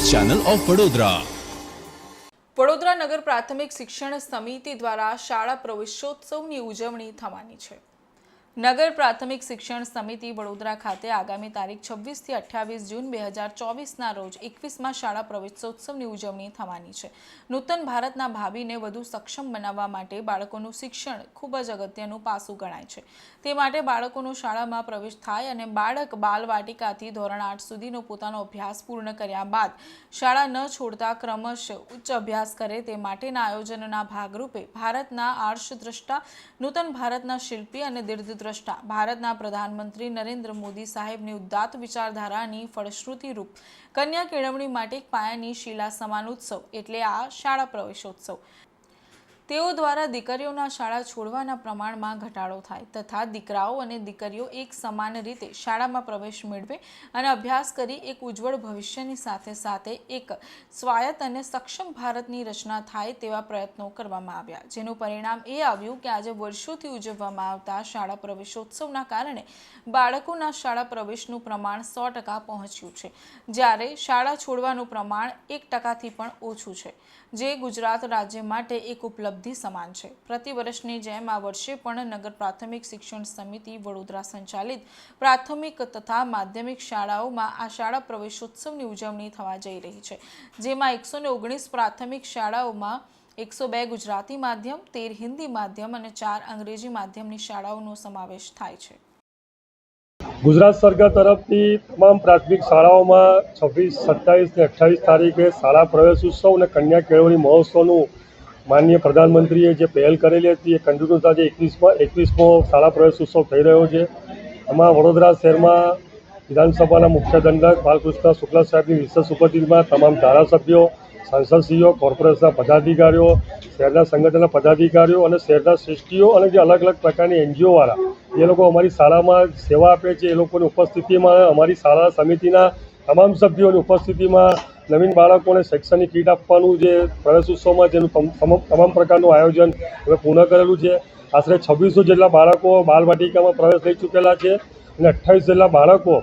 Channel of Vadodara. Vadodara નગર પ્રાથમિક શિક્ષણ સમિતિ દ્વારા શાળા પ્રવેશોત્સવની ઉજવણી થવાની છે. નગર પ્રાથમિક શિક્ષણ સમિતિ વડોદરા ખાતે આગામી તારીખ છવ્વીસથી અઠ્યાવીસ જૂન બે હજાર ચોવીસના રોજ એકવીસમાં શાળા પ્રવેશોત્સવની ઉજવણી થવાની છે. નૂતન ભારતના ભાવિને વધુ સક્ષમ બનાવવા માટે બાળકોનું શિક્ષણ ખૂબ જ અગત્યનું પાસું ગણાય છે. તે માટે બાળકોનું શાળામાં પ્રવેશ થાય અને બાળક બાલવાટિકાથી ધોરણ આઠ સુધીનો પોતાનો અભ્યાસ પૂર્ણ કર્યા બાદ શાળા ન છોડતા ક્રમશઃ ઉચ્ચ અભ્યાસ કરે તે માટેના આયોજનના ભાગરૂપે ભારતના આર્ષદ્રષ્ટા, નૂતન ભારતના શિલ્પી અને દીર્ઘદ્રષ્ટા ભારતના પ્રધાનમંત્રી નરેન્દ્ર મોદી સાહેબની ઉદાત્ત વિચારધારાની ફળશ્રુતિ રૂપ કન્યા કેળવણી માટે પાયાની શિલા સમાન ઉત્સવ એટલે આ શાળા પ્રવેશોત્સવ. તેઓ દ્વારા દીકરીઓના શાળા છોડવાના પ્રમાણમાં ઘટાડો થાય તથા દીકરાઓ અને દીકરીઓ એક સમાન રીતે શાળામાં પ્રવેશ મેળવે અને અભ્યાસ કરી એક ઉજ્જવળ ભવિષ્યની સાથે સાથે એક સ્વાયત્ત અને સક્ષમ ભારતની રચના થાય તેવા પ્રયત્નો કરવામાં આવ્યા. જેનું પરિણામ એ આવ્યું કે આજે વર્ષોથી ઉજવવામાં આવતા શાળા પ્રવેશોત્સવના કારણે બાળકોના શાળા પ્રવેશનું પ્રમાણ સો ટકા પહોંચ્યું છે. જ્યારે શાળા છોડવાનું પ્રમાણ એક ટકાથી પણ ઓછું છે. જે ગુજરાત રાજ્ય માટે એક ઉપલબ્ધિ સમાન છે. પ્રતિ વર્ષની જેમ આ વર્ષે પણ નગર પ્રાથમિક શિક્ષણ સમિતિ વડોદરા સંચાલિત પ્રાથમિક તથા માધ્યમિક શાળાઓમાં આ શાળા પ્રવેશોત્સવની ઉજવણી થવા જઈ રહી છે. જેમાં એકસો પ્રાથમિક શાળાઓમાં એકસો બે ગુજરાતી માધ્યમ, તેર હિન્દી માધ્યમ અને ચાર અંગ્રેજી માધ્યમની શાળાઓનો સમાવેશ થાય છે. ગુજરાત સરકાર તરફથી તમામ પ્રાથમિક શાળાઓમાં છવ્વીસ, સત્તાવીસ ને અઠ્ઠાવીસ તારીખે શાળા પ્રવેશ ઉત્સવ અને કન્યા કેળવણી મહોત્સવનું માનનીય પ્રધાનમંત્રીએ જે પહેલ કરેલી હતી, એ કન્ટિન્યુઅસ આજે એકવીસમાં એકવીસમો શાળા પ્રવેશ ઉત્સવ થઈ રહ્યો છે. એમાં વડોદરા શહેરમાં વિધાનસભાના મુખ્ય દંડક બાલકૃષ્ણ શુક્લા સાહેબની વિશેષ ઉપસ્થિતિમાં તમામ ધારાસભ્યો, સાંસદશ્રીઓ, કોર્પોરેશનના પદાધિકારીઓ, શહેરના સંગઠનના પદાધિકારીઓ અને શહેરના શ્રેષ્ઠીઓ અને જે અલગ અલગ પ્રકારની એનજીઓવાળા એ લોકો અમારી શાળામાં સેવા આપે છે. એ લોકોની ઉપસ્થિતિમાં અમારી શાળા સમિતિના તમામ સભ્યોની ઉપસ્થિતિમાં નવીન બાળકોને શૈક્ષણિક કીટ આપવાનું જે પ્રવેશ ઉત્સવમાં જેનું તમામ પ્રકારનું આયોજન હવે પૂર્ણ કરેલું છે. આશરે છવ્વીસો જેટલા બાળકો બાલવાટિકામાં પ્રવેશ લઈ ચૂકેલા છે અને અઠ્ઠાવીસ જેટલા બાળકો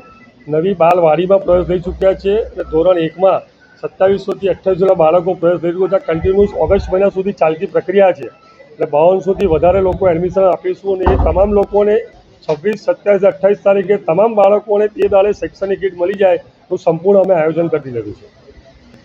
નવી બાલવાડીમાં પ્રવેશ લઈ ચૂક્યા છે અને ધોરણ એકમાં સત્તાવીસોથી અઠ્ઠાવીસ જેટલા બાળકો પ્રવેશ લઈ ચૂક્યા કન્ટિન્યુઅસ ઓગસ્ટ મહિના સુધી ચાલતી પ્રક્રિયા છે. એટલે બાવનસોથી વધારે લોકો એડમિશન આપીશું અને એ તમામ લોકોને છવ્વીસ, સત્યાવીસ અઠ્ઠાવીસ તારીખે તમામ બાળકોને તે દાડે શૈક્ષણિક કીટ મળી જાય તો સંપૂર્ણ અમે આયોજન કરી દીધું છે.